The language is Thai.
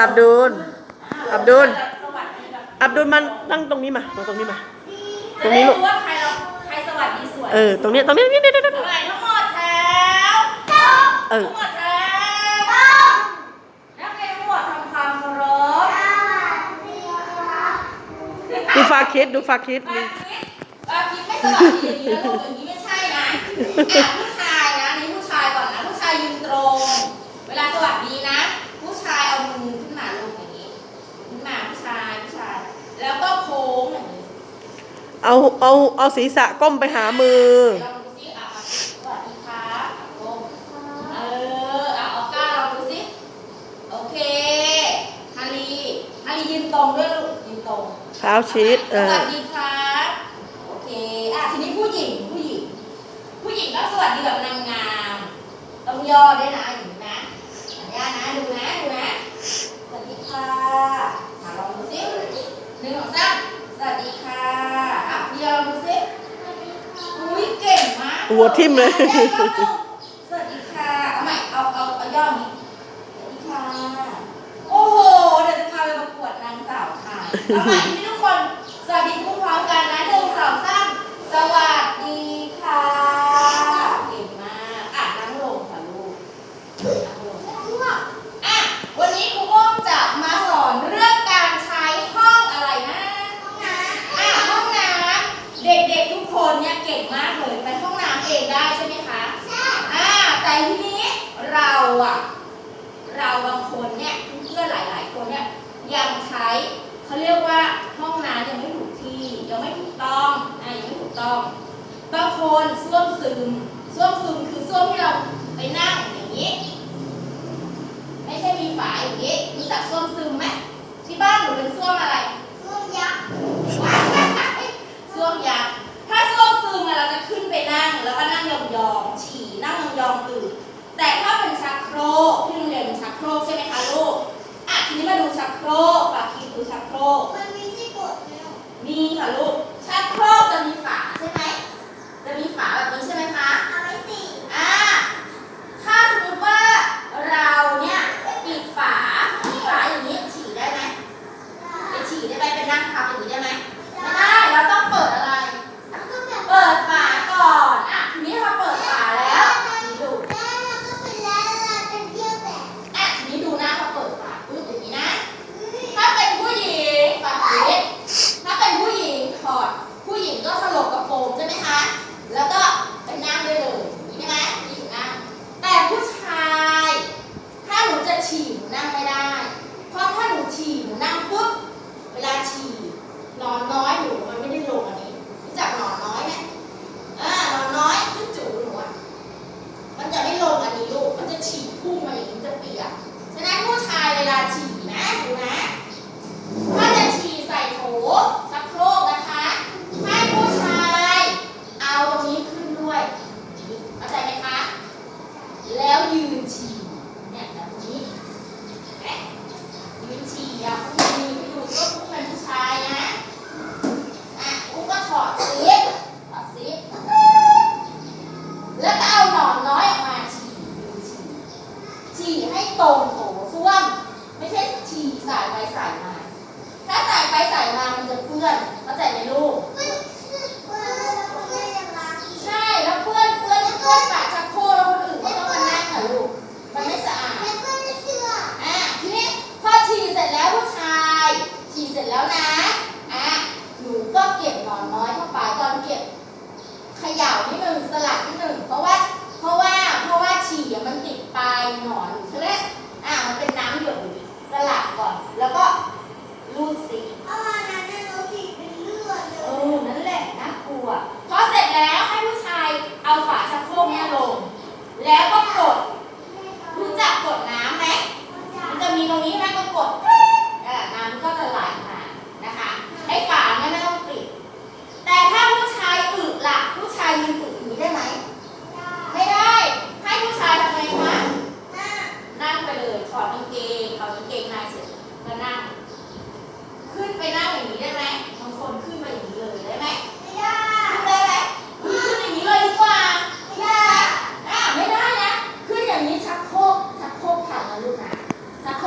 อับดุล อับดุลสวัสดีแบบอับดุลมันนั่งตรงนี้มามาตรงนี้มาตจะรงได้นี้ลูกรู้ว่าใครเราใครสวัสดีสวยเออ ตรงนี้ตรงนี้นี่นี่นี่นี่เอาใหม่ทั้งหมดแถวเออ ทั้งหมดแถวนักเรียนทั้งหมดทำความเคารพดูฟาคิดดูฟาคิดปานี่คิดปาคิดไม่สวัสดีอย่างนี้นะลูกอย่างนี้ไม่ใช่นะอะผู้ชายนะนี่ผู้ชายก่อนนะ ผู้ชายยืนตรง เวลาสวัสดีนะ ผู้ชายเอามือขึ้นมาลงอย่างนี้ขึ้นมาผู้ชายผู้ชาย แล้วก็โค้งอย่างนี้ เอาเอาเอาศีรษะก้มไปหามือ ลองดูสิอะสวัสดีครับโอ้เอออะออก้าลองดูสิ โอเคฮารีฮารียืนตรงด้วยลูก ยืนตรงเท้าชิดเอสอวัสดีครับ โอเค อะทีนี้ผู้หญิง ผู้หญิง ผู้หญิงก็สวัสดีแบบนางงาม ต้องย่อด้วยนะอย่างนี้นะสัญญานะ ดูนะ ดูนะ สวัสดีค่ะอะลองดูสิหนึ่งสองสามสวัสดีค่ะ อะพี่ลองดูสิอุ้ยเก่งมากหัวทิ่มเลยสวัสดีค่ะ เอาใหม่ เอาเอาเอาย่อนี้สวัสดีค่ะ โอ้โห เดี๋ยวจะพาไปประกวดนางสาวไทยเอาใหม่ที่ทุกคนสวัสดีทุกพร้อมกันนะหนึ่งสองสามสวัสดีค่ะ เก่งมาก อะนั่งลงค่ะลูกนั่งลงอะ วันนี้ครูอ้อมจะมาสอนเรื่องการใช้ห้องอะไรนะ ห้องน้ำอะห้องน้ำ เด็กๆทุกคนเนี่ยเก่งมากเลย ไปห้องน้ำเองได้ใช่ไหมคะ ใช่ อ่า แต่ทีนี้เราอะ เราบางคนเนี่ยเพื่อนๆหลาย ๆ คนเนี่ยยังใช้ เขาเรียกว่าห้องน้ำยังไม่ถูกที่ยังไม่ถูกต้องอ่ายังไม่ถูกต้องบางคนส้วมซึมส้วมซึมคือส้วมที่เราไปนั่งอย่างนี้ ไม่ใช่มีฝาอย่างนี้รู้จักส้วมซึมไหมที่บ้านหนูเป็นส้วมอะไรส้วมยักษ์ส้วมยักษ์ถ้าส้วมซึมอะเราจะขึ้นไปนั่ง แล้วก็นั่งยองๆฉี่นั่งยองๆตื่น แต่ถ้าเป็นชักโครกที่โรงเรียนเป็นชักโครกใช่ไหมคะลูก อะทีนี้มาดูชักโครกฝากคิดดูชั กโครกมันมีที่กดไหมอะมีค่ะลูกชักโครกจะมีฝาใช่ไหม จะมีฝาแบบนี้ใช่ไหมคะ เอาไว้สิ อ่า ถ้าสมมติว่าเราเนี่ยปิดฝา ฝาอย่างนี้ฉี่ได้ไหมไปฉี่ได้ไหมเป็นนั่งทับอย่างนี้ได้ไหม ไม่ได้ เราต้องเปิดอะไร แล้วก็แบบ เปิดฝาก่อน อะ ทีนี้พอเปิดฝาแล้วนี่ดู แล้วเราก็ไปแล้วเราจะเที่ยวแบบ อะทีนี้ดูหน้าพอเปิดฝาปึ๊บอย่างนี้นะ ถ้าเป็นผู้หญิงฝากปิดถ้าเป็นผู้หญิงถอด ผู้หญิงก็ถลกกระโปรงใช่ไหมคะ แล้วก็ไปนั่งได้เลยอย่างนี้ใช่ไหมผู้หญิงนั่ง แต่ผู้ชาย ถ้าหนูจะฉี่หนูนั่งไม่ได้ เพราะถ้าหนูฉี่หนูนั่งปุ๊บ เวลาฉี่นอนน้อยหนูมันไม่ได้ลงอันนี้รู้จักนอนน้อยไหมอ่านอนน้อยจุ๊จู่หนูอะ มันจะไม่ลงอันนี้ลูก มันจะฉี่พุ่งมาอย่างนี้มันจะเปียก ฉะนั้นผู้ชายเวลาฉี่นะดูนะ ถ้าจะฉี่ใส่โถชักโครกนะคะ ให้ผู้ชายเอาตรงนี้ขึ้นด้วยเข้าใจไหมคะ แล้วยืน ฉี่เนี่ยแบบนี้เอ๊ะยืนฉี่อะคุณยืนให้ดูก็คุณเป็นผู้ชายนะอะอุ้ก็ถอดซิปถอดซิปแล้วก็เอาหนอนน้อยออกมาฉี่ฉี่ฉี่ให้ตรงโถส้วมไม่ใช่ฉี่ใส่ไปใส่มาถ้าใส่ไปใส่มามันจะเปื้อนเข้าใจไหมลูก